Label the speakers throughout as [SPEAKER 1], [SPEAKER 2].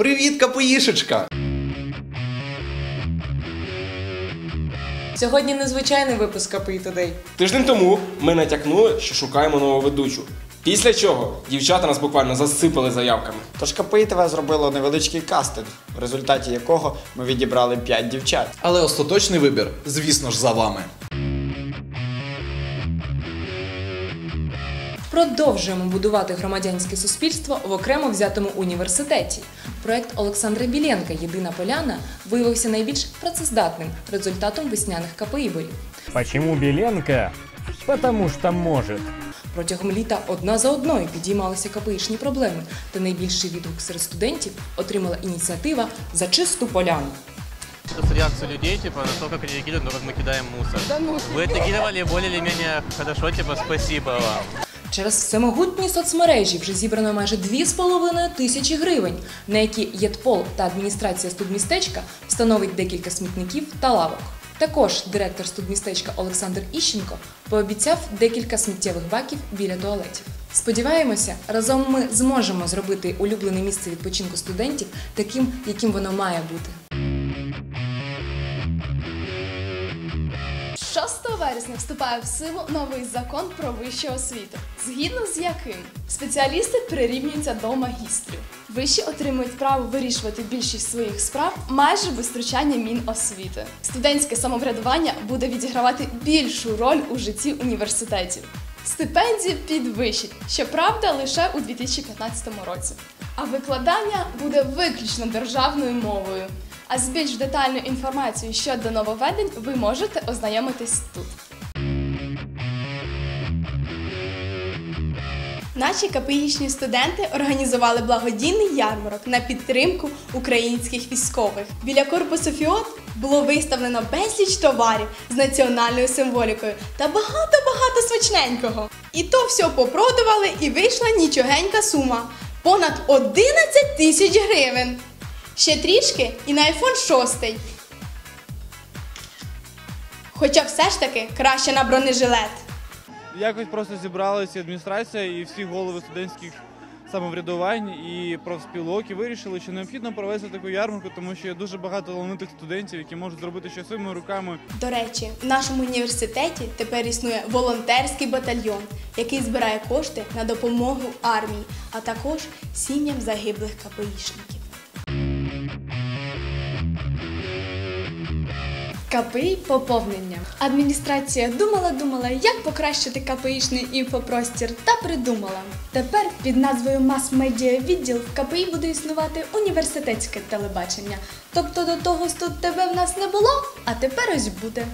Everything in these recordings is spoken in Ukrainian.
[SPEAKER 1] Привіт, КПІшечка!
[SPEAKER 2] Сьогодні незвичайний випуск КПІ Today.
[SPEAKER 1] Тиждень тому ми натякнули, що шукаємо нову ведучу. Після чого дівчата нас буквально засипали заявками.
[SPEAKER 3] Тож КПІ ТВ зробило невеличкий кастинг, в результаті якого ми відібрали 5 дівчат.
[SPEAKER 4] Але остаточний вибір, звісно ж, за вами.
[SPEAKER 2] Продовжуємо будувати громадянське суспільство в окремо взятому університеті. Проект Олександра Біленка Єдина поляна виявився найбільш працездатним результатом весняних КПІ борів.
[SPEAKER 5] Почему Беленко? Потому что может.
[SPEAKER 2] Протягом літа одна за одною підіймалися КПІшні проблеми, та найбільший відгук серед студентів отримала ініціатива за чисту поляну.
[SPEAKER 6] Просто реакцию людей, типа, на то, как реагируют, на то, как мы кидаем мусор. Вы отреагировали более или менее хорошо, типа, спасибо вам.
[SPEAKER 2] Через всемогутні соцмережі вже зібрано майже 2,5 тисячі гривень, на які ЄДПОЛ та адміністрація студмістечка встановить декілька смітників та лавок. Також директор студмістечка Олександр Іщенко пообіцяв декілька сміттєвих баків біля туалетів. Сподіваємося, разом ми зможемо зробити улюблене місце відпочинку студентів таким, яким воно має бути.
[SPEAKER 7] Вересня вступає в силу новий закон про вищу освіту, згідно з яким спеціалісти прирівнюються до магістрів. Вищі отримують право вирішувати більшість своїх справ майже без втручання Міносвіти. Студентське самоврядування буде відігравати більшу роль у житті університетів. Стипендії підвищать, щоправда, лише у 2015 році. А викладання буде виключно державною мовою. А з більш детальною інформацією щодо нововведень ви можете ознайомитись тут. Наші КПІшні студенти організували благодійний ярмарок на підтримку українських військових. Біля корпусу ФІОТ було виставлено безліч товарів з національною символікою та багато-багато смачненького. І то все попродували і вийшла нічогенька сума понад 11 тисяч гривень. Ще трішки і на iPhone 6. Хоча все ж таки краще на бронежилет.
[SPEAKER 8] Якось просто зібралася адміністрація і всі голови студентських самоврядувань і профспілок і вирішили, що необхідно провести таку ярмарку, тому що є дуже багато талановитих студентів, які можуть зробити щось своїми руками.
[SPEAKER 7] До речі, в нашому університеті тепер існує волонтерський батальйон, який збирає кошти на допомогу армії, а також сім'ям загиблих КПІшників. КПІ поповнення. Адміністрація думала-думала, як покращити КПІшний інфопростір та придумала. Тепер під назвою Мас-медіа відділ в КПІ буде існувати університетське телебачення. Тобто до того ж тут тебе в нас не було, а тепер ось буде.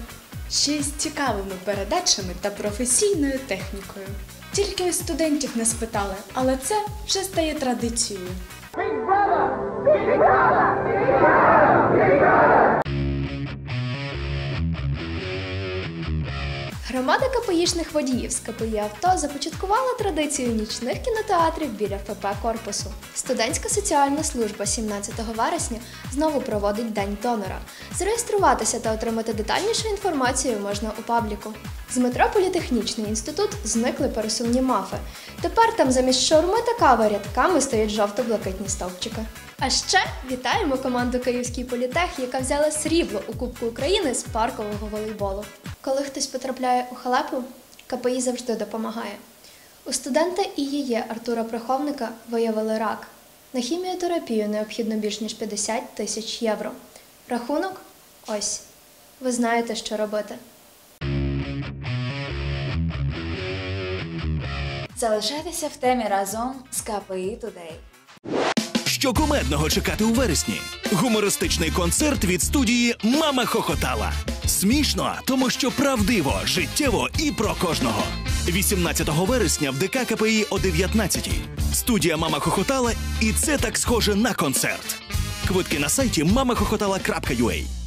[SPEAKER 7] Ще й з цікавими передачами та професійною технікою. Тільки ось студентів не спитали, але це вже стає традицією. Громада КПІшних водіїв з КПІ авто започаткувала традицію нічних кінотеатрів біля ФП корпусу. Студентська соціальна служба 17 вересня знову проводить День донора. Зареєструватися та отримати детальнішу інформацію можна у пабліку. З метро Політехнічний інститут зникли пересувні мафи. Тепер там замість шаурми та кави рядками стоять жовто-блакитні стовпчики. А ще вітаємо команду Київський політех, яка взяла срібло у Кубку України з паркового волейболу. Коли хтось потрапляє у халепу, КПІ завжди допомагає. У студента ІЄ Артура Проховника виявили рак. На хіміотерапію необхідно більш ніж 50 тисяч євро. Рахунок ось. Ви знаєте, що робити.
[SPEAKER 9] Залишайтеся в темі разом з КПІ Today.
[SPEAKER 10] Що кумедного чекати у вересні? Гумористичний концерт від студії Мама Хохотала. Смішно, тому що правдиво, життєво і про кожного. 18 вересня в ДК КПІ о 19 Студія Мама Хохотала, і це так схоже на концерт. Квитки на сайті mamahохотала.ua